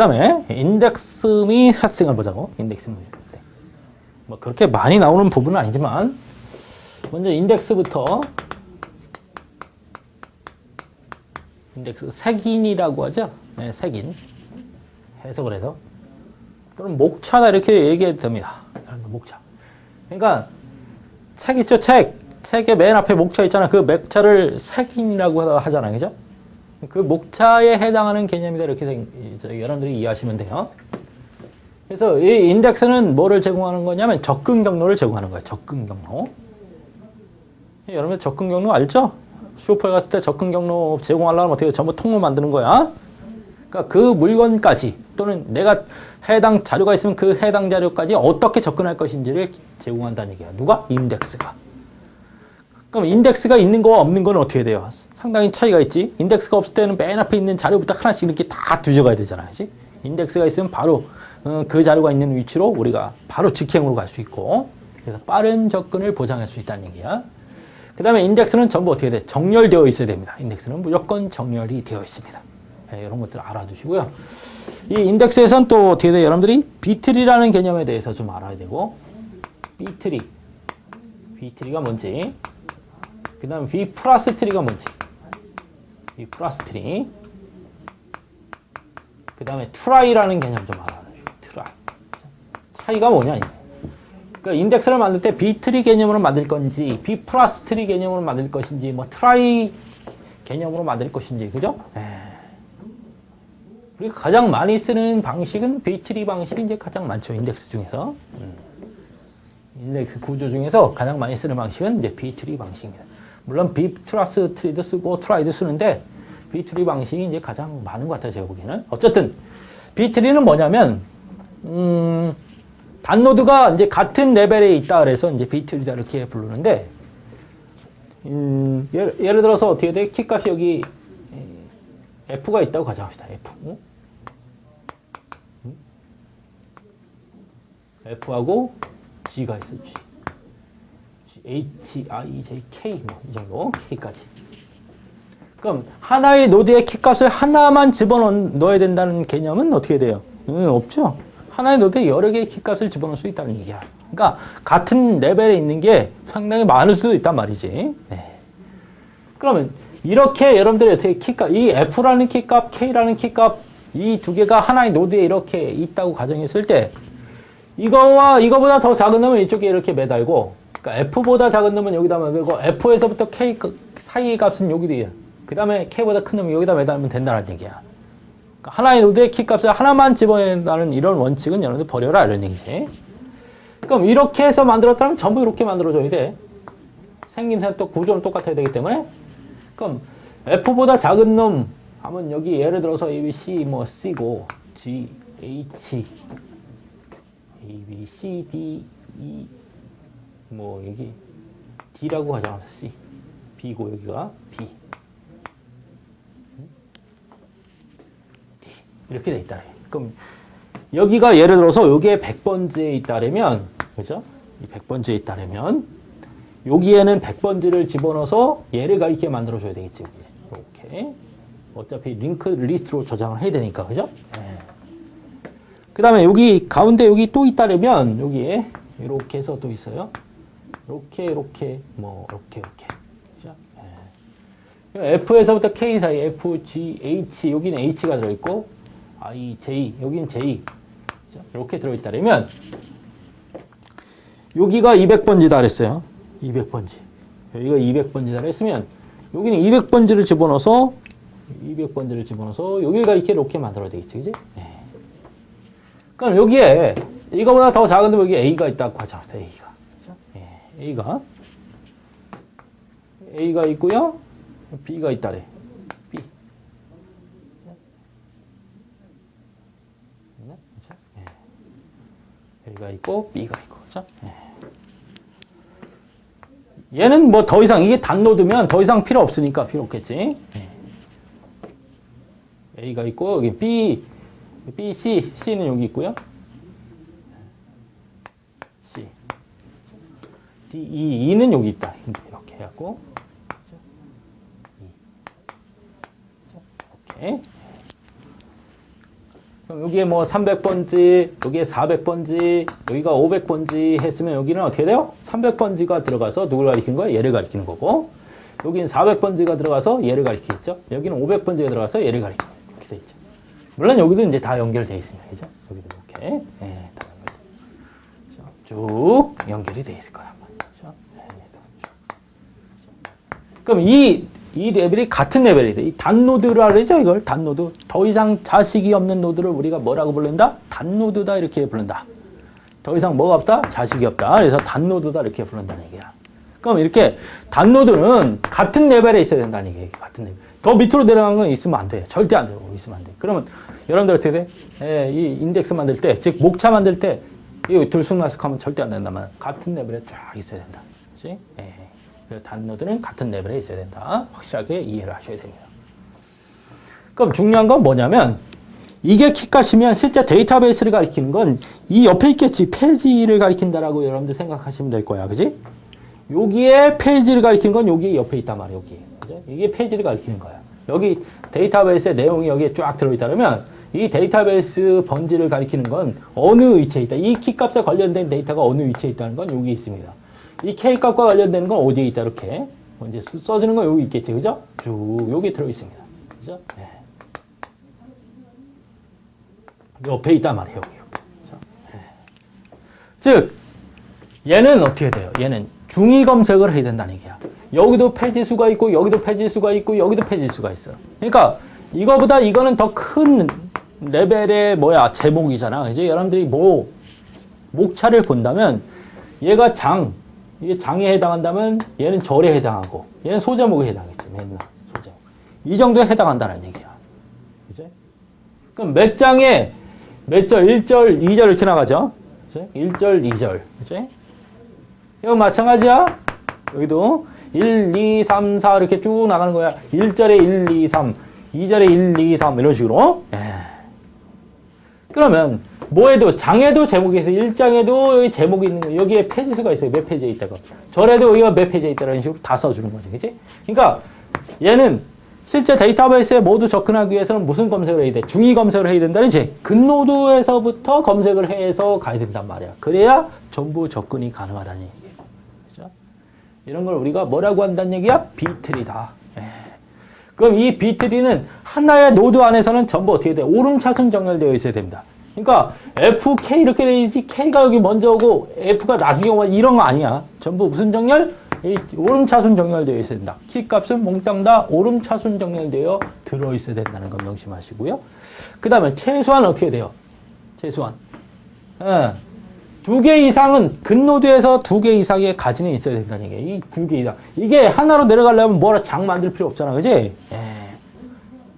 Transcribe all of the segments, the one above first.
다음에 인덱스 및 학생을 보자고. 인덱스 및. 네. 뭐 그렇게 많이 나오는 부분은 아니지만 먼저 인덱스부터 인덱스 색인이라고 하죠. 네, 색인. 해석을 해서 또는 목차다 이렇게 얘기해도 됩니다. 목차. 그러니까 책 있죠, 책. 책의 맨 앞에 목차 있잖아. 그 목차를 색인이라고 하잖아요. 그죠? 그 목차에 해당하는 개념이다. 이렇게 여러분들이 이해하시면 돼요. 그래서 이 인덱스는 뭐를 제공하는 거냐면 접근 경로를 제공하는 거예요. 접근 경로. 여러분 접근 경로 알죠? 쇼퍼에 갔을 때 접근 경로 제공하려면 어떻게 전부 통로 만드는 거야? 그러니까 그 물건까지 또는 내가 해당 자료가 있으면 그 해당 자료까지 어떻게 접근할 것인지를 제공한다는 얘기야. 누가? 인덱스가. 그럼 인덱스가 있는 거와 없는 거는 어떻게 돼요? 상당히 차이가 있지. 인덱스가 없을 때는 맨 앞에 있는 자료부터 하나씩 이렇게 다 뒤져가야 되잖아. 그지? 인덱스가 있으면 바로 어, 그 자료가 있는 위치로 우리가 바로 직행으로 갈 수 있고 그래서 빠른 접근을 보장할 수 있다는 얘기야. 그 다음에 인덱스는 전부 어떻게 돼? 정렬되어 있어야 됩니다. 인덱스는 무조건 정렬이 되어 있습니다. 네, 이런 것들 알아두시고요. 이 인덱스에선 또 어떻게 돼? 여러분들이 비트리라는 개념에 대해서 좀 알아야 되고 비트리, 비트리가 뭔지 그 다음 V 플러스 트리가 뭔지 V 플러스 트리 그 다음에 트라이라는 개념 좀 알아요 트라이 차이가 뭐냐. 그러니까 인덱스를 만들 때 비트리 개념으로 만들 건지 B 플러스 트리 개념으로 만들 것인지 뭐 트라이 개념으로 만들 것인지 그죠? 에. 우리가 가장 많이 쓰는 방식은 비트리 방식이 이제 가장 많죠 인덱스 중에서 음. 인덱스 구조 중에서 가장 많이 쓰는 방식은 이제 비트리 방식입니다. 물론 플러스 트리도 쓰고 트라이도 쓰는데 B3 방식이 이제 가장 많은 것 같아요, 제가 보기에는. 어쨌든 B3는 뭐냐면 음, 단노드가 이제 같은 레벨에 있다 그래서 이제 B3다 이렇게 부르는데 음, 예를, 예를 들어서 어떻게 돼? 키값이 여기 에, F가 있다고 가정합시다. F. F하고 G가 있어, G. H, I, J, K 뭐이 정도 K까지. 그럼 하나의 노드의 키값을 하나만 집어넣어야 된다는 개념은 어떻게 돼요? 음, 없죠. 하나의 노드에 여러 개의 키값을 집어넣을 수 있다는 얘기야. 그러니까 같은 레벨에 있는 게 상당히 많을 수도 있단 말이지. 네. 그러면 이렇게 여러분들이 어떻게 키값, 이 F라는 키값, K라는 키값 이 두 개가 하나의 노드에 이렇게 있다고 가정했을 때 이거와 이거보다 더 작은 놈은 이쪽에 이렇게 매달고 그러니까 F보다 작은 놈은 여기다 매달고 F에서부터 K 사이 값은 여기도 그 다음에 K보다 큰 놈은 여기다 매달면 된다는 얘기야. 그러니까 하나의 노드의 키 값을 하나만 집어낸다는 이런 원칙은 여러분들 버려라 이런 얘기지. 그럼 이렇게 해서 만들었다면 전부 이렇게 만들어줘야 돼. 생김새 또 구조는 똑같아야 되기 때문에 그럼 F보다 작은 놈 하면 여기 예를 들어서 A, B, C 뭐 C고 G, H A, B, C, D, E 뭐 여기 D라고 가정하자 C B고 여기가 B D 이렇게 돼 있다. 그럼 여기가 예를 들어서 여기에 100번지에 있다면 그죠? 이 100번지에 있다면 여기에는 100번지를 집어넣어서 얘를 가리게 만들어 줘야 되겠지. 여기. 이렇게 어차피 링크 리스트로 저장을 해야 되니까 그죠? 네. 그 다음에 여기 가운데 여기 또 있다면 여기에 이렇게 해서 또 있어요. 이렇게 이렇게 뭐 이렇게 이렇게 그죠? 네. F에서부터 K 사이 F, G, H 여기는 H가 들어있고 I, J 여기는 J 그죠? 이렇게 들어있다면 여기가 200번지다 그랬어요. 200번지. 여기가 200번지다 그랬으면 여기는 200번지를 집어넣어서 200번지를 집어넣어서 여기가 이렇게 이렇게 만들어야 되겠지. 그지? 네. 그럼 여기에 이거보다 더 작은 데 여기 A가 있다고 하자. A가. A가 A가 있고요. B가 있다래. B. 네, 그죠? 네. A가 있고 B가 있고. 그죠? 네. 얘는 뭐 더 이상 이게 단노드면 더 이상 필요 없으니까 필요 없겠지. 네. A가 있고 여기 B, B, C, C는 여기 있고요. C, E, E는 여기 있다. 이렇게 해갖고. 이렇게. 그럼 여기에 뭐 300번지, 여기에 400번지, 여기가 500번지 했으면 여기는 어떻게 돼요? 300번지가 들어가서 누굴 가리키는 거야? 얘를 가리키는 거고. 여기는 400번지가 들어가서 얘를 가리키겠죠? 여기는 500번지가 들어가서 얘를 가리키는 거예요. 이렇게 돼 있죠. 물론 여기도 이제 다 연결돼 있습니다. 그죠? 여기도 이렇게. 예, 다 연결돼. 쭉 연결이 돼 있을 거야. 그죠? 예, 그럼 이, 이 레벨이 같은 레벨이 돼. 이 단노드라 그러죠, 이걸. 단노드. 더 이상 자식이 없는 노드를 우리가 뭐라고 부른다? 단노드다, 이렇게 부른다. 더 이상 뭐가 없다? 자식이 없다. 그래서 단노드다, 이렇게 부른다는 얘기야. 그럼 이렇게 단노드는 같은 레벨에 있어야 된다는 얘기야. 같은 레벨. 더 밑으로 내려간 건 있으면 안 돼. 절대 안 돼요. 있으면 안 돼. 그러면 여러분들 어떻게 돼? 예, 이 인덱스 만들 때, 즉, 목차 만들 때, 이 들쑥날쑥하면 절대 안 된다만 같은 레벨에 쫙 있어야 된다. 그렇지? 예. 그래서 단노드는 같은 레벨에 있어야 된다. 확실하게 이해를 하셔야 됩니다. 그럼 중요한 건 뭐냐면 이게 키값이면 실제 데이터베이스를 가리키는 건 이 옆에 있겠지. 페이지를 가리킨다라고 여러분들 생각하시면 될 거야. 그지? 여기에 페이지를 가리키는 건 여기 옆에 있단 말이야. 여기. 그죠? 이게 페이지를 가리키는 거야. 여기 데이터베이스의 내용이 여기에 쫙 들어있다 그러면 이 데이터베이스 번지를 가리키는 건 어느 위치에 있다. 이 키값에 관련된 데이터가 어느 위치에 있다는 건 여기 있습니다. 이 K값과 관련되는 건 어디에 있다, 이렇게. 뭐 이제 쓰- 써주는 건 여기 있겠지, 그죠? 쭉, 여기 들어있습니다. 그죠? 네. 옆에 있단 말이에요, 여기. 그죠? 네. 즉, 얘는 어떻게 돼요? 얘는 중위 검색을 해야 된다는 얘기야. 여기도 페이지 수가 있고, 여기도 페이지 수가 있고, 여기도 페이지 수가 있어. 그러니까, 이거보다 이거는 더 큰 레벨의 뭐야, 제목이잖아. 이제 여러분들이 뭐, 목차를 본다면, 얘가 장, 이게 장에 해당한다면 얘는 절에 해당하고 얘는 소제목에 해당했지 맨날 소제목 이 정도에 해당한다는 얘기야 그지? 그럼 몇 장에 몇 절, 1절, 2절 이렇게 나가죠 그지? 1절, 2절 그지? 이거 마찬가지야 여기도 1, 2, 3, 4 이렇게 쭉 나가는 거야 1절에 1, 2, 3 2절에 1, 2, 3 이런 식으로 예. 그러면 뭐에도 장에도 제목이 있어요. 1장에도 여기 제목이 있는 거 여기에 페이지 수가 있어요. 몇 페이지에 있다가. 절에도 여기가 몇 페이지에 있다 이런 식으로 다 써주는 거죠. 그치? 그러니까 얘는 실제 데이터베이스에 모두 접근하기 위해서는 무슨 검색을 해야 돼? 중위 검색을 해야 된다. 그지? 근노드에서부터 검색을 해서 가야 된단 말이야. 그래야 전부 접근이 가능하다는 얘기예요. 그죠? 이런 걸 우리가 뭐라고 한다는 얘기야? 비트리다. 예. 그럼 이 비트리는 하나의 노드 안에서는 전부 어떻게 돼? 오름차순 정렬되어 있어야 됩니다. 그러니까 FK 이렇게 돼 있지 K가 여기 먼저 오고 F가 나중에 오고 이런 거 아니야. 전부 무슨 정렬? 이 오름차순 정렬되어 있어야 된다. 키값은 몽땅 다 오름차순 정렬되어 들어 있어야 된다는 건 명심하시고요. 그 다음에 최소한 어떻게 돼요? 최소한. 예. 두 개 이상은 근노드에서 두 개 이상의 가지는 있어야 된다는 얘기예요. 이 두 개 이상. 이게 하나로 내려가려면 뭐라 장 만들 필요 없잖아. 그지? 예.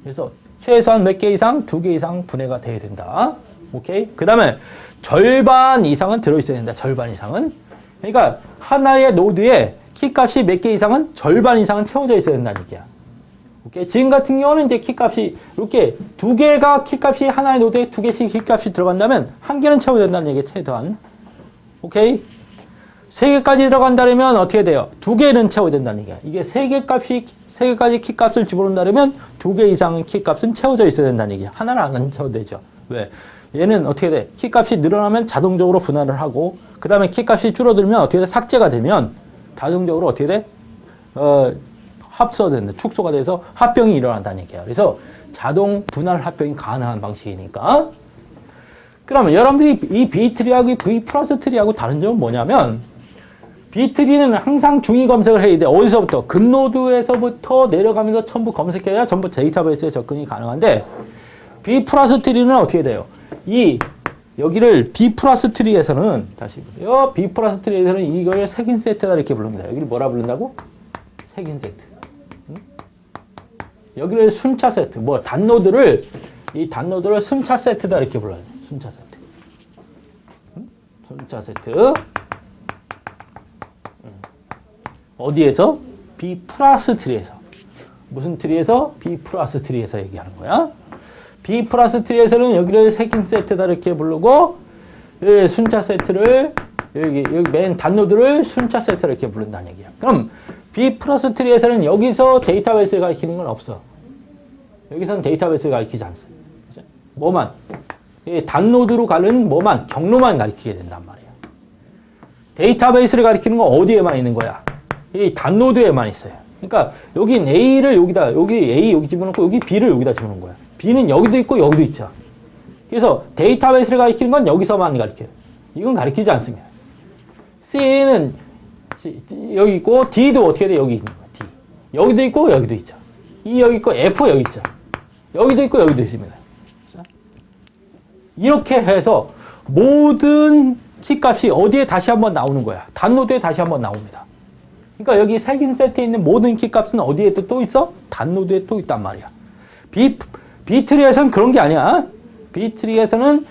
그래서 최소한 몇 개 이상? 두 개 이상 분해가 돼야 된다. 오케이? 그 다음에 절반 이상은 들어있어야 된다. 절반 이상은. 그러니까 하나의 노드에 키값이 몇 개 이상은 절반 이상은 채워져 있어야 된다는 얘기야. 오케이? 지금 같은 경우는 이제 키값이 이렇게 두 개가 키값이 하나의 노드에 두 개씩 키값이 들어간다면 한 개는 채워야 된다는 얘기야. 최소한. 오케이? 세 개까지 들어간다면 어떻게 돼요? 두 개는 채워야 된다는 얘기야. 이게 세 개 값이, 세 개까지 키 값을 집어넣는다면 두 개 이상의 키 값은 채워져 있어야 된다는 얘기야. 하나는 안 채워도 되죠. 왜? 얘는 어떻게 돼? 키 값이 늘어나면 자동적으로 분할을 하고, 그 다음에 키 값이 줄어들면 어떻게 돼? 삭제가 되면 자동적으로 어떻게 돼? 어, 합소된다. 축소가 돼서 합병이 일어난다는 얘기야. 그래서 자동 분할 합병이 가능한 방식이니까. 그러면 여러분들이 이 B트리하고 이 V 플러스 트리하고 다른 점은 뭐냐면, B트리는 항상 중위 검색을 해야 돼. 어디서부터? 근노드에서부터 내려가면서 전부 검색해야 전부 데이터베이스에 접근이 가능한데, B 플러스 트리는 어떻게 돼요? 이, 여기를 B 플러스 트리에서는, 다시 보세요. B 플러스 트리에서는 이걸 색인 세트다 이렇게 부릅니다. 여기를 뭐라 부른다고? 색인 세트. 응? 여기를 순차 세트. 뭐, 단노드를, 이 단노드를 순차 세트다 이렇게 불러요. 순차 세트. 응? 순차 세트. 어디에서? B 플러스 트리에서. 무슨 트리에서? B 플러스 트리에서 얘기하는 거야. B 플러스 트리에서는 여기를 세킹 세트다 이렇게 부르고 예, 순차 세트를 여기 여기 맨 단노드를 순차 세트 이렇게 부른다는 얘기야. 그럼 B 플러스 트리에서는 여기서 데이터베이스를 가리키는 건 없어. 여기서는 데이터베이스를 가리키지 않습니다. 뭐만 이 단노드로 가는 뭐만 경로만 가리키게 된단 말이에요. 데이터베이스를 가리키는 건 어디에만 있는 거야? 이 단노드에만 있어요. 그러니까 여긴 A를 여기다 여기 A 여기 집어넣고 여기 B를 여기다 집어넣은 거야. B는 여기도 있고 여기도 있죠. 그래서 데이터베이스를 가리키는 건 여기서만 가리켜요. 이건 가리키지 않습니다. C는 여기 있고 D도 어떻게 돼? 여기 있는 거야. D. 여기도 있고 여기도 있죠. E 여기 있고 F 여기 있죠. 여기도 있고 여기도 있습니다. 자, 이렇게 해서 모든 키값이 어디에 다시 한번 나오는 거야. 단노드에 다시 한번 나옵니다. 그러니까 여기 색인 세트에 있는 모든 키값은 어디에 또, 또 있어? 단노드에 또 있단 말이야. B, B트리에서는 그런 게 아니야. B트리에서는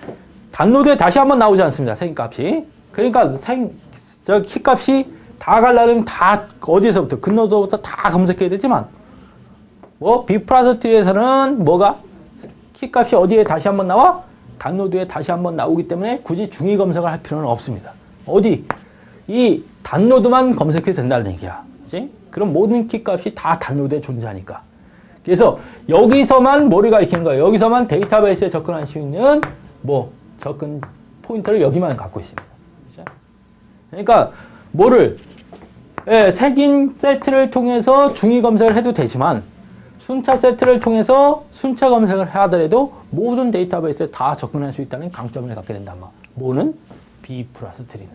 단노드에 다시 한번 나오지 않습니다. 색인 값이. 그러니까 색, 저 키값이 다 가려면 다 어디서부터 근노드부터 다 검색해야 되지만 뭐 T에서는 뭐가 키값이 어디에 다시 한번 나와? 단노드에 다시 한번 나오기 때문에 굳이 중위 검색을 할 필요는 없습니다. 어디? 이 단노드만 검색해도 된다는 얘기야. 그지? 그럼 모든 키 값이 다 단노드에 존재하니까. 그래서 여기서만 뭐를 가리키는 거예요? 여기서만 데이터베이스에 접근할 수 있는 뭐 접근 포인터를 여기만 갖고 있습니다. 그죠? 그러니까 뭐를 예, 색인 세트를 통해서 중위 검색을 해도 되지만 순차 세트를 통해서 순차 검색을 하더라도 모든 데이터베이스에 다 접근할 수 있다는 강점을 갖게 된다. 뭐. 뭐는 B 플러스 트리는.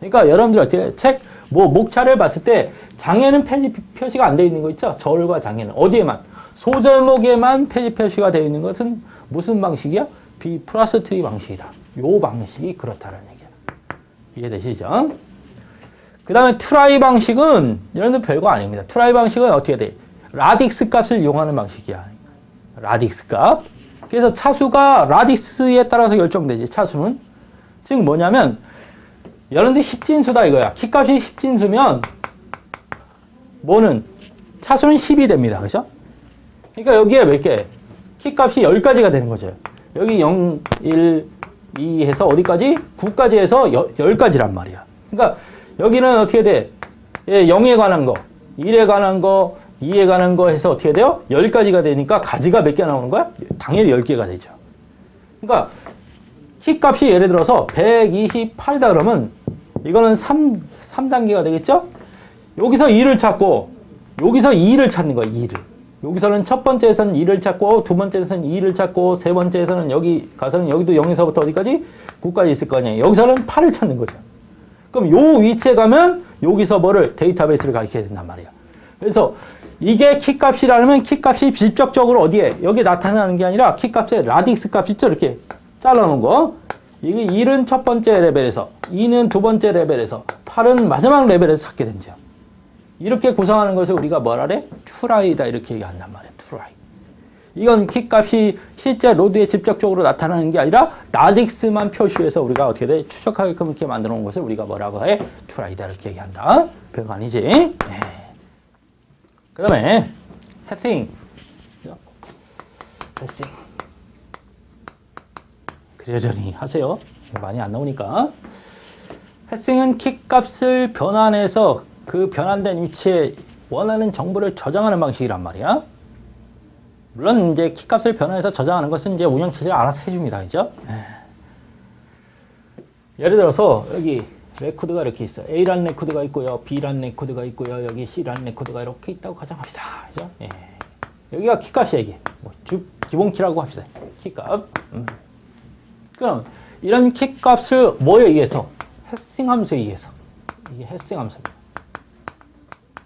그러니까 여러분들 어떻게 책, 뭐, 목차를 봤을 때 장애는 페이지 표시가 안 되어 있는 거 있죠? 절과 장애는. 어디에만? 소절목에만 페이지 표시가 되어 있는 것은 무슨 방식이야? B 플러스 트리 방식이다. 요 방식이 그렇다는 얘기야. 이해되시죠? 그 다음에 트라이 방식은 여러분들 별거 아닙니다. 트라이 방식은 어떻게 돼? 라딕스 값을 이용하는 방식이야. 라딕스 값. 그래서 차수가 라딕스에 따라서 결정되지, 차수는. 즉 뭐냐면, 여러분들 10진수다 이거야. 키값이 10진수면, 뭐는? 차수는 10이 됩니다. 그죠? 그러니까 여기에 몇 개? 키값이 10가지가 되는 거죠. 여기 0, 1, 2 해서 어디까지? 9까지 해서 10가지란 말이야. 그러니까 여기는 어떻게 돼? 예, 0에 관한 거, 1에 관한 거, 2에 관한 거 해서 어떻게 돼요? 10가지가 되니까 가지가 몇 개 나오는 거야? 당연히 10개가 되죠. 그러니까 키 값이 예를 들어서 128이다 그러면 이거는 3, 3단계가 되겠죠? 여기서 2를 찾고 여기서 2를 찾는 거야, 2를. 여기서는 첫 번째에서는 2를 찾고 두 번째에서는 2를 찾고 세 번째에서는 여기 가서는 여기도 0에서부터 어디까지? 9까지 있을 거 아니에요. 여기서는 8을 찾는 거죠. 그럼 요 위치에 가면 여기서 뭐를 데이터베이스를 가리켜야 된단 말이야. 그래서 이게 키값이라면 키값이 직접적으로 어디에 여기 나타나는 게 아니라 키값의 라딕스 값 있죠 이렇게 잘라놓은 거 이게 1은 첫 번째 레벨에서 2는 두 번째 레벨에서 8은 마지막 레벨에서 찾게 된죠. 이렇게 구성하는 것을 우리가 뭐라 그래? 투라이다 이렇게 얘기한단 말이야. 투라이. 이건 키값이 실제 로드에 직접적으로 나타나는 게 아니라 나딕스만 표시해서 우리가 어떻게 돼? 추적하게끔 이렇게 만들어 놓은 것을 우리가 뭐라고 해? 투라이다 이렇게 얘기한다. 별거 아니지? 네. 그 다음에 해싱 해싱 그러려니 하세요. 많이 안 나오니까 해싱은 키값을 변환해서 그 변환된 위치에 원하는 정보를 저장하는 방식이란 말이야. 물론 이제 키값을 변환해서 저장하는 것은 이제 운영체제가 알아서 해줍니다. 그죠? 예를 들어서 여기 레코드가 이렇게 있어요. A라는 레코드가 있고요. B라는 레코드가 있고요. 여기 C라는 레코드가 이렇게 있다고 가정합시다. 그죠? 예. 여기가 키값이야, 이게. 뭐, 주, 기본키라고 합시다. 키값. 음. 그럼, 이런 키값을 뭐에 의해서? 해싱 함수에 의해서. 이게 해싱 함수입니다.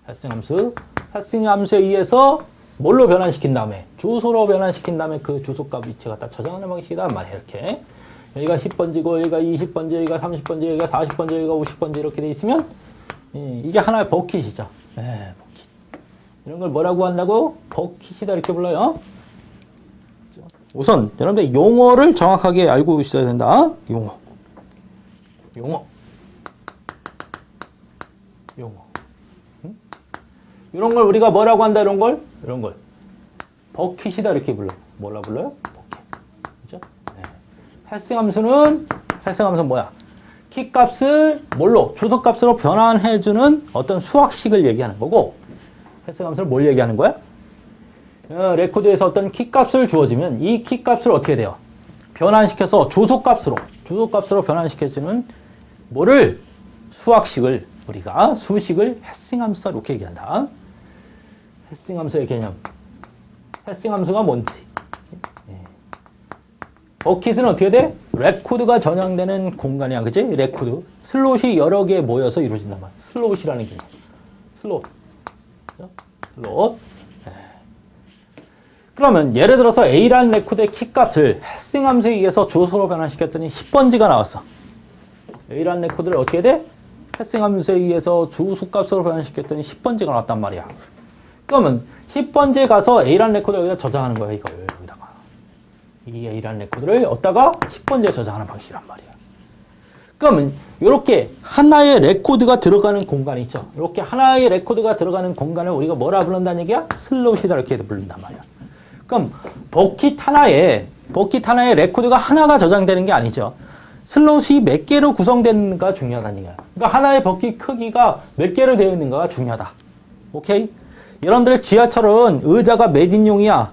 해싱 함수. 해싱 함수에 의해서 뭘로 변환시킨 다음에, 주소로 변환시킨 다음에 그 주소값 위치 갖다 저장하는 방식이다. 말이야, 이렇게. 여기가 10번지고 여기가 20번지 여기가 30번지 여기가 40번지 여기가 50번지 이렇게 돼 있으면 예, 이게 하나의 버킷이죠. 예, 버킷. 이런 걸 뭐라고 한다고? 버킷이다 이렇게 불러요. 우선 여러분들 용어를 정확하게 알고 있어야 된다. 용어. 용어. 용어. 응? 이런 걸 우리가 뭐라고 한다 이런 걸? 이런 걸. 버킷이다 이렇게 불러. 뭐라 불러요? 버킷. 그죠? 해싱 함수는 해싱 함수는 뭐야? 키 값을 뭘로 주소 값으로 변환해 주는 어떤 수학식을 얘기하는 거고 해싱 함수를 뭘 얘기하는 거야? 어, 레코드에서 어떤 키 값을 주어지면 이 키 값을 어떻게 돼요? 변환시켜서 주소 값으로 주소 값으로 변환시켜주는 뭐를 수학식을 우리가 수식을 해싱함수다 이렇게 얘기한다. 해싱함수의 개념. 해싱함수가 뭔지. 예. 버킷은 어떻게 돼? 레코드가 저장되는 공간이야, 그지? 레코드. 슬롯이 여러 개 모여서 이루어진단 말이야. 슬롯이라는 개념. 슬롯. 그죠? 슬롯. 예. 그러면 예를 들어서 A라는 레코드의 키값을 해싱함수에 의해서 주소로 변환시켰더니 10번지가 나왔어. A라는 레코드를 어떻게 돼? 패싱함수에 의해서 주소값으로 변환시켰더니 10번지가 나왔단 말이야. 그러면 10번지에 가서 A라는 레코드 여기다 저장하는 거야, 이걸. 이 A라는 레코드를 어디다가 10번지에 저장하는 방식이란 말이야. 그러면 이렇게 하나의 레코드가 들어가는 공간이 있죠. 이렇게 하나의 레코드가 들어가는 공간을 우리가 뭐라 부른다는 얘기야? 슬롯이다 이렇게 부른단 말이야. 그럼 버킷 하나에 버킷 하나에 레코드가 하나가 저장되는 게 아니죠. 슬롯이 몇 개로 구성되는가 중요하다는 얘기야. 그러니까 하나의 버킷 크기가 몇 개로 되어 있는가가 중요하다. 오케이? 여러분들 지하철은 의자가 몇 인용이야?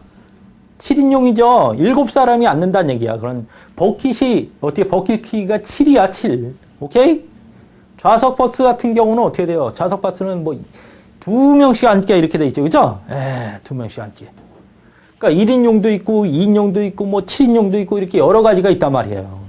7인용이죠. 7사람이 앉는다는 얘기야. 그런 버킷이 어떻게 버킷 크기가 7이야, 7. 오케이? 좌석 버스 같은 경우는 어떻게 돼요? 좌석 버스는 뭐 두 명씩 앉기가 이렇게 돼 있죠. 그죠? 에, 두 명씩 앉기. 그러니까 1인용도 있고 2인용도 있고 뭐 7인용도 있고 이렇게 여러 가지가 있단 말이에요.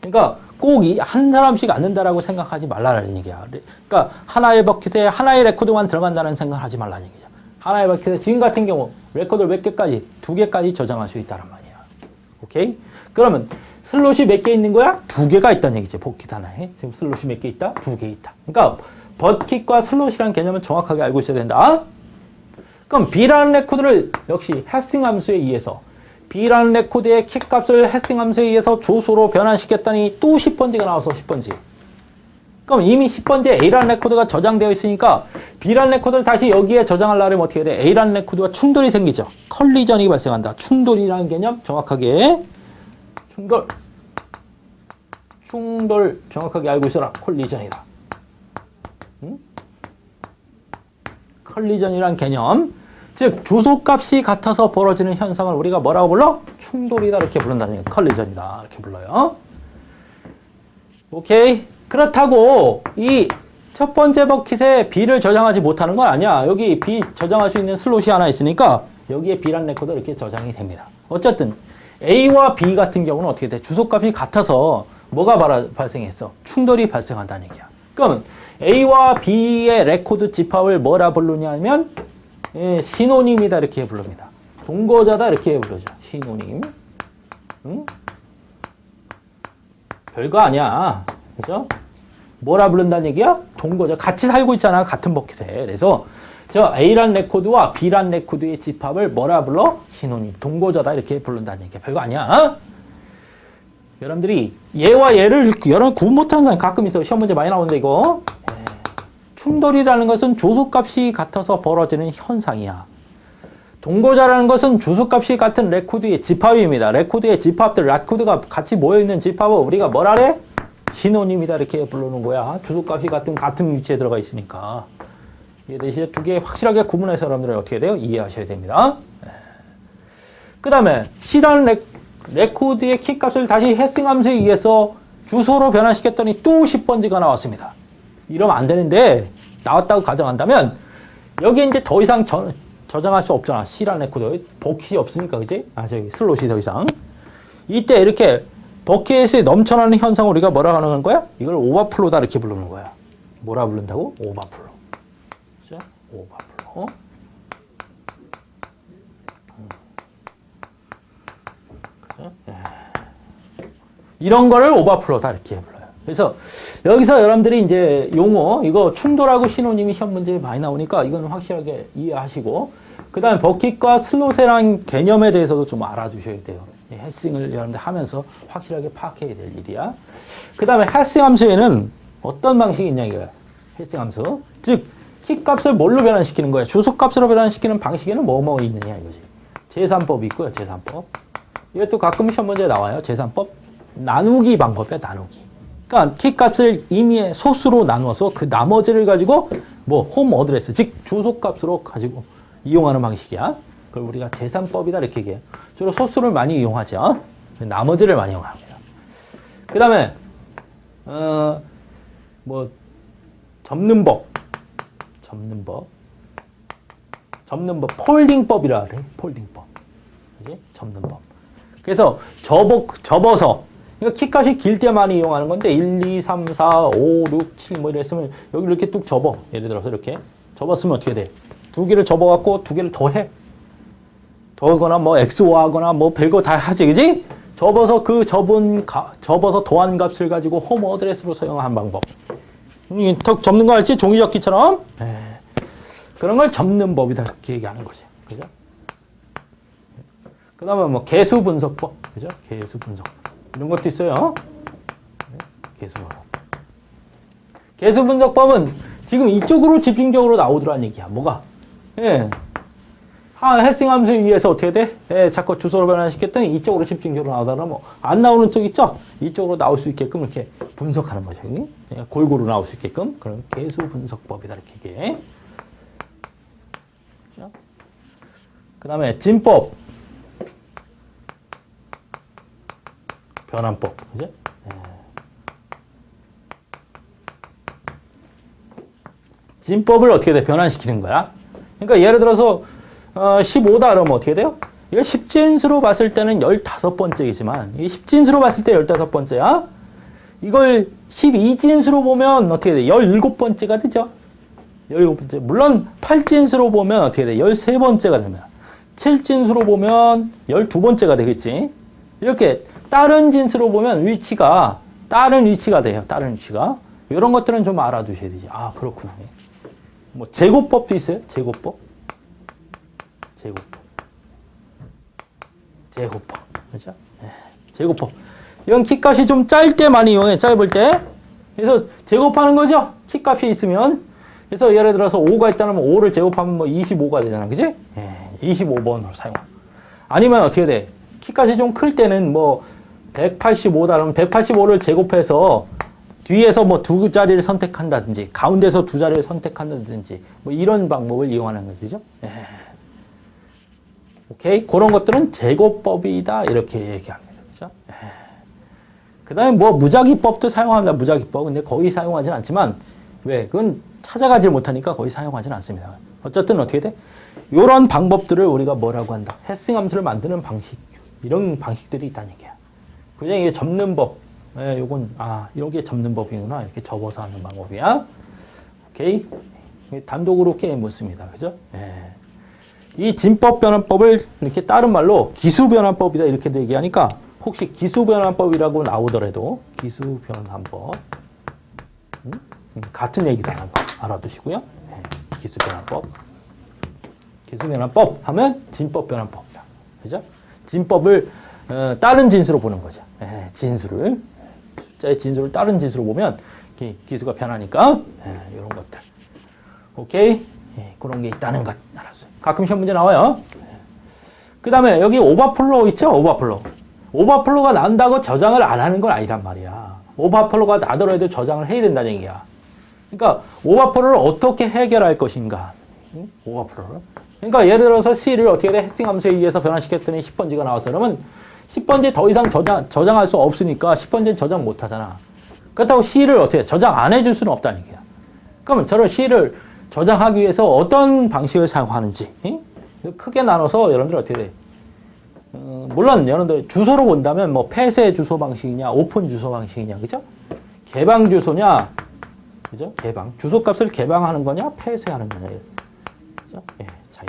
그러니까 꼭 한 사람씩 앉는다라고 생각하지 말라는 얘기야. 그러니까 하나의 버킷에 하나의 레코드만 들어간다는 생각을 하지 말라는 얘기죠. 하나의 버킷에 지금 같은 경우 레코드를 몇 개까지? 두 개까지 저장할 수 있다는 말이야. 오케이? 그러면 슬롯이 몇 개 있는 거야? 두 개가 있다는 얘기죠. 버킷 하나에. 지금 슬롯이 몇 개 있다? 두 개 있다. 그러니까 버킷과 슬롯이라는 개념을 정확하게 알고 있어야 된다. 그럼 B라는 레코드를 역시 해싱 함수에 의해서 B라는 레코드의 킥값을 해싱 함수에 의해서 조소로 변환시켰더니 또 10번지가 나와서 10번지. 그럼 이미 10번지에 A라는 레코드가 저장되어 있으니까 B라는 레코드를 다시 여기에 저장하려면 어떻게 돼? A라는 레코드와 충돌이 생기죠. 컬리전이 발생한다. 충돌이라는 개념 정확하게 충돌 충돌 정확하게 알고 있어라. 컬리전이다. 응? 컬리전이란 개념 즉 주소값이 같아서 벌어지는 현상을 우리가 뭐라고 불러? 충돌이다 이렇게 부른다는 얘기야. 컬리전이다 이렇게 불러요. 오케이. 그렇다고 이 첫 번째 버킷에 B를 저장하지 못하는 건 아니야. 여기 B 저장할 수 있는 슬롯이 하나 있으니까 여기에 B란 레코드 이렇게 저장이 됩니다. 어쨌든 A와 B 같은 경우는 어떻게 돼? 주소값이 같아서 뭐가 발하- 발생했어? 충돌이 발생한다는 얘기야. 그러면 A와 B의 레코드 집합을 뭐라 부르냐면 예, 신호님이다 이렇게 부릅니다. 동거자다 이렇게 부르죠. 신호님. 응? 별거 아니야. 그죠? 뭐라 부른다는 얘기야? 동거자. 같이 살고 있잖아. 같은 버킷에. 그래서 저 A란 레코드와 B란 레코드의 집합을 뭐라 불러? 신호님. 동거자다 이렇게 부른다는 얘기야. 별거 아니야. 여러분들이 얘와 얘를 여러분 구분 못하는 사람 가끔 있어요. 시험 문제 많이 나오는데 이거. 예. 충돌이라는 것은 조소값이 같아서 벌어지는 현상이야. 동거자라는 것은 주소값이 같은 레코드의 집합입니다. 레코드의 집합들, 레코드가 같이 모여있는 집합을 우리가 뭐라 그래? 신호님이다 이렇게 부르는 거야. 주소값이 같은 같은 위치에 들어가 있으니까. 이해되시죠? 두 개 확실하게 구분해서 여러분들은 어떻게 돼요? 이해하셔야 됩니다. 그 다음에 레, 레코드의 키값을 다시 해싱 함수에 의해서 주소로 변환시켰더니 또 10번지가 나왔습니다. 이러면 안 되는데 나왔다고 가정한다면 여기에 이제 더 이상 저, 저장할 수 없잖아. C라는 레코드. 버킷이 없으니까, 그지? 아, 저기 슬롯이 더 이상. 이때 이렇게 버킷이 넘쳐나는 현상을 우리가 뭐라 하는 거야? 이걸 오버플로다 이렇게 부르는 거야. 뭐라 부른다고? 오버플로. 그죠? 오버플로. 음. 그죠? 예. 이런 거를 오버플로다 이렇게 불러요. 그래서 여기서 여러분들이 이제 용어 이거 충돌하고 신호님이 시험 문제에 많이 나오니까 이건 확실하게 이해하시고 그 다음에 버킷과 슬롯이라는 개념에 대해서도 좀 알아두셔야 돼요. 이 해싱을 여러분들 하면서 확실하게 파악해야 될 일이야. 그 다음에 해싱 함수에는 어떤 방식이 있냐 이거야. 해싱 함수. 즉 키 값을 뭘로 변환시키는 거야. 주소 값으로 변환시키는 방식에는 뭐뭐 있느냐 이거지. 계산법이 있고요. 계산법. 이것도 가끔 시험 문제에 나와요. 계산법. 나누기 방법이야. 나누기. 그러니까 키 값을 임의의 소수로 나누어서 그 나머지를 가지고 뭐 홈 어드레스 즉 주소 값으로 가지고 이용하는 방식이야. 그걸 우리가 계산법이다 이렇게 얘기해. 주로 소수를 많이 이용하죠. 나머지를 많이 이용합니다. 그 다음에, 어, 뭐, 접는 법. 접는 법. 접는 법. 폴딩법이라 그래. 폴딩법. 그지? 접는 법. 그래서 접어, 접어서. 그러니까 키값이 길때 많이 이용하는 건데, 1, 2, 3, 4, 5, 6, 7, 뭐 이랬으면, 여기 이렇게 뚝 접어. 예를 들어서 이렇게. 접었으면 어떻게 돼? 두 개를 접어갖고 두 개를 더 해. 더하거나 뭐 XO하거나 뭐 별거 다 하지, 그지? 접어서 그 접은, 가, 접어서 더한 값을 가지고 홈 어드레스로 사용한 방법. 이턱 접는 거 알지? 종이접기처럼. 예. 그런 걸 접는 법이다. 이렇게 얘기하는 거지. 그죠? 그 다음에 뭐 개수 분석법. 그죠? 개수 분석법. 이런 것도 있어요. 네, 개수 분석법. 개수 분석법은 지금 이쪽으로 집중적으로 나오더란 얘기야. 뭐가? 예. 아, 해싱 함수 위에서 어떻게 돼? 예, 자꾸 주소로 변환시켰더니 이쪽으로 집중적으로 나오다가 뭐, 안 나오는 쪽 있죠? 이쪽으로 나올 수 있게끔 이렇게 분석하는 거죠. 예, 골고루 나올 수 있게끔. 그런 개수 분석법이다. 이렇게 이게. 그 다음에 진법. 변환법. 그죠? 예. 진법을 어떻게 돼? 변환시키는 거야. 그러니까 예를 들어서 어, 15다 그러면 어떻게 돼요? 이거 10진수로 봤을 때는 15번째이지만 이 10진수로 봤을 때 15번째야. 이걸 12진수로 보면 어떻게 돼? 17번째가 되죠. 17번째. 물론 8진수로 보면 어떻게 돼? 13번째가 됩니다. 7진수로 보면 12번째가 되겠지. 이렇게 다른 진수로 보면 위치가 다른 위치가 돼요. 다른 위치가. 이런 것들은 좀 알아두셔야 되지. 아, 그렇구나. 뭐 제곱법도 있어요. 제곱법. 제곱법. 제곱법. 그죠? 예, 제곱법. 이건 키값이 좀짧때 많이 이용해. 짧을 때. 그래서 제곱하는 거죠. 키값이 있으면. 그래서 예를 들어서 5가 있다면 5를 제곱하면 뭐 25가 되잖아. 그지? 예, 25번으로 사용. 아니면 어떻게 돼? 키값이 좀 클 때는 뭐 185다 그러면 185를 제곱해서 뒤에서 뭐 두 자리를 선택한다든지 가운데서 두 자리를 선택한다든지 뭐 이런 방법을 이용하는 거죠. 예. 오케이 그런 것들은 제곱법이다 이렇게 얘기합니다. 그죠? 예. 그다음에 뭐 무작위법도 사용합니다. 무작위법 근데 거의 사용하진 않지만 왜 그건 찾아가지 못하니까 거의 사용하진 않습니다. 어쨌든 어떻게 돼? 이런 방법들을 우리가 뭐라고 한다? 해싱 함수를 만드는 방식 이런 방식들이 있다는 얘기야. 그냥 이게 접는 법. 예, 요건 아 이렇게 접는 법이구나. 이렇게 접어서 하는 방법이야. 오케이. 단독으로 게임 못 씁니다. 그죠? 예. 이 진법 변환법을 이렇게 다른 말로 기수 변환법이다 이렇게 얘기하니까 혹시 기수 변환법이라고 나오더라도 기수 변환법 음? 같은 얘기다라는 거 알아두시고요. 예. 기수 변환법. 기수 변환법 하면 진법 변환법이다. 그죠? 진법을 어, 다른 진수로 보는 거죠. 예, 진수를 숫자의 진수를 다른 진수로 보면 기, 기수가 변하니까 예, 이런 것들. 오케이 예, 그런 게 있다는 것 알았어요. 가끔 시험 문제 나와요. 그 다음에 여기 오버플로우 있죠? 오버플로우. 오버플로우가 난다고 저장을 안 하는 건 아니란 말이야. 오버플로우가 나더라도 저장을 해야 된다는 얘기야. 그러니까 오버플로우를 어떻게 해결할 것인가. 응? 오버플로우를. 그러니까 예를 들어서 C를 어떻게 돼? 해싱 함수에 의해서 변환시켰더니 10번지가 나왔어. 그러면 10번지 더 이상 저장, 저장할 수 없으니까 10번지는 저장 못 하잖아. 그렇다고 C를 어떻게 저장 안 해줄 수는 없다는 얘기야. 그러면 저런 C를 저장하기 위해서 어떤 방식을 사용하는지 응? 크게 나눠서 여러분들 어떻게 돼? 어, 물론 여러분들 주소로 본다면 뭐 폐쇄 주소 방식이냐 오픈 주소 방식이냐 그죠? 개방 주소냐 그죠? 개방 주소 값을 개방하는 거냐 폐쇄하는 거냐 그죠? 예, 있죠.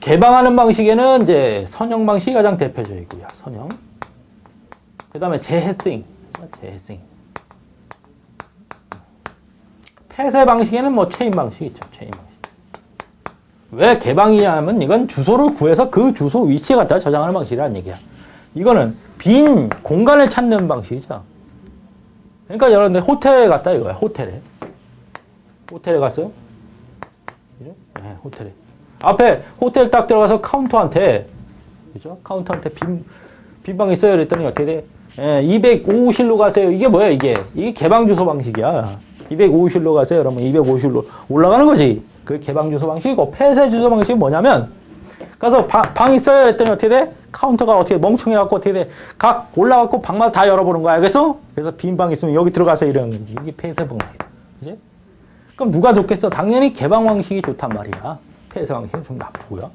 개방하는 방식에는 이제 선형 방식이 가장 대표적이고요. 선형. 그 다음에 재해싱. 재해싱. 폐쇄 방식에는 뭐 체인 방식이 있죠. 체인 방식. 왜 개방이냐면 이건 주소를 구해서 그 주소 위치에 갖다 저장하는 방식이라는 얘기야. 이거는 빈 공간을 찾는 방식이죠. 그러니까 여러분들 호텔에 갔다 이거야. 호텔에. 호텔에 갔어요? 네, 호텔에. 앞에 호텔 딱 들어가서 카운터한테, 그죠? 카운터한테 빈, 빈 방 있어요. 그랬더니 어떻게 돼? 예, 205실로 가세요. 이게 뭐야, 이게? 이게 개방 주소 방식이야. 205실로 가세요. 그러면 205실로 올라가는 거지. 그 개방 주소 방식이고, 폐쇄 주소 방식이 뭐냐면, 가서 방, 방 있어요? 그랬더니 어떻게 돼? 카운터가 어떻게 멍청해 갖고 어떻게 돼? 각 올라갖고 방마다 다 열어보는 거야. 그래서, 그래서 빈 방 있으면 여기 들어가서 이러는 거지. 이게 폐쇄 방식이다. 그지? 그럼 누가 좋겠어? 당연히 개방 방식이 좋단 말이야. 폐쇄 방식은 좀 나쁘고요.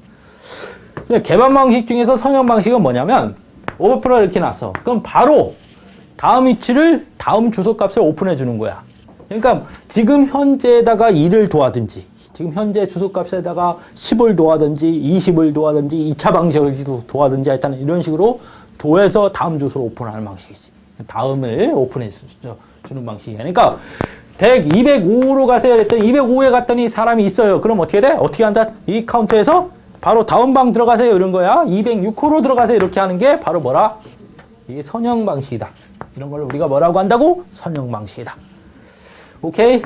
개방 방식 중에서 성형 방식은 뭐냐면 오버플러 이렇게 놨어. 그럼 바로 다음 위치를 다음 주소 값을 오픈해 주는 거야. 그러니까 지금 현재에다가 2을 도하든지 지금 현재 주소 값에다가 10을 도하든지 20을 도하든지 2차 방식을 도하든지 하여튼 이런 식으로 도해서 다음 주소를 오픈하는 방식이지. 다음을 오픈해 주- 주는 방식이야. 그러니까 덱 205로 가세요. 그랬더니 205에 갔더니 사람이 있어요. 그럼 어떻게 돼? 어떻게 한다? 이 카운터에서 바로 다음 방 들어가세요. 이런 거야. 206호로 들어가세요. 이렇게 하는 게 바로 뭐라? 이게 선형 방식이다. 이런 걸 우리가 뭐라고 한다고? 선형 방식이다. 오케이?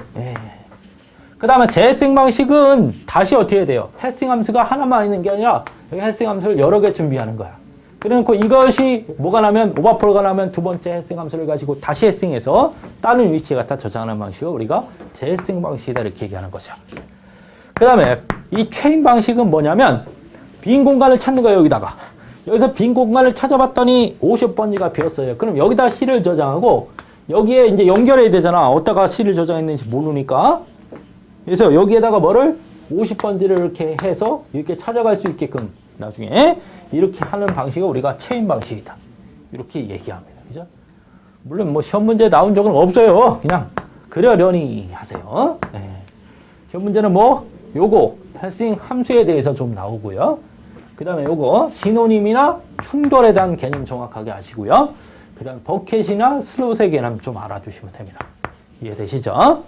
그 다음에 재생 방식은 다시 어떻게 돼요? 해싱 함수가 하나만 있는 게 아니라 여기 해싱 함수를 여러 개 준비하는 거야. 그러니까 이것이 뭐가 나면 오버플로가 나면 두 번째 해싱 함수를 가지고 다시 해싱해서 다른 위치에 갖다 저장하는 방식을 우리가 재해싱 방식이다 이렇게 얘기하는 거죠. 그 다음에 이 체인 방식은 뭐냐면 빈 공간을 찾는 거예요 여기다가 여기서 빈 공간을 찾아봤더니 50번지가 비었어요 그럼 여기다 C를 저장하고 여기에 이제 연결해야 되잖아 어디다가 C를 저장했는지 모르니까 그래서 여기에다가 뭐를 50번지를 이렇게 해서 이렇게 찾아갈 수 있게끔 나중에 이렇게 하는 방식을 우리가 체인 방식이다 이렇게 얘기합니다 그죠? 물론 뭐 시험 문제 나온 적은 없어요 그냥 그려려니 하세요 네. 시험 문제는 뭐 요거 패싱 함수에 대해서 좀 나오고요. 그 다음에 요거 시노님이나 충돌에 대한 개념 정확하게 아시고요. 그 다음에 버켓이나 슬롯의 개념 좀 알아주시면 됩니다. 이해되시죠?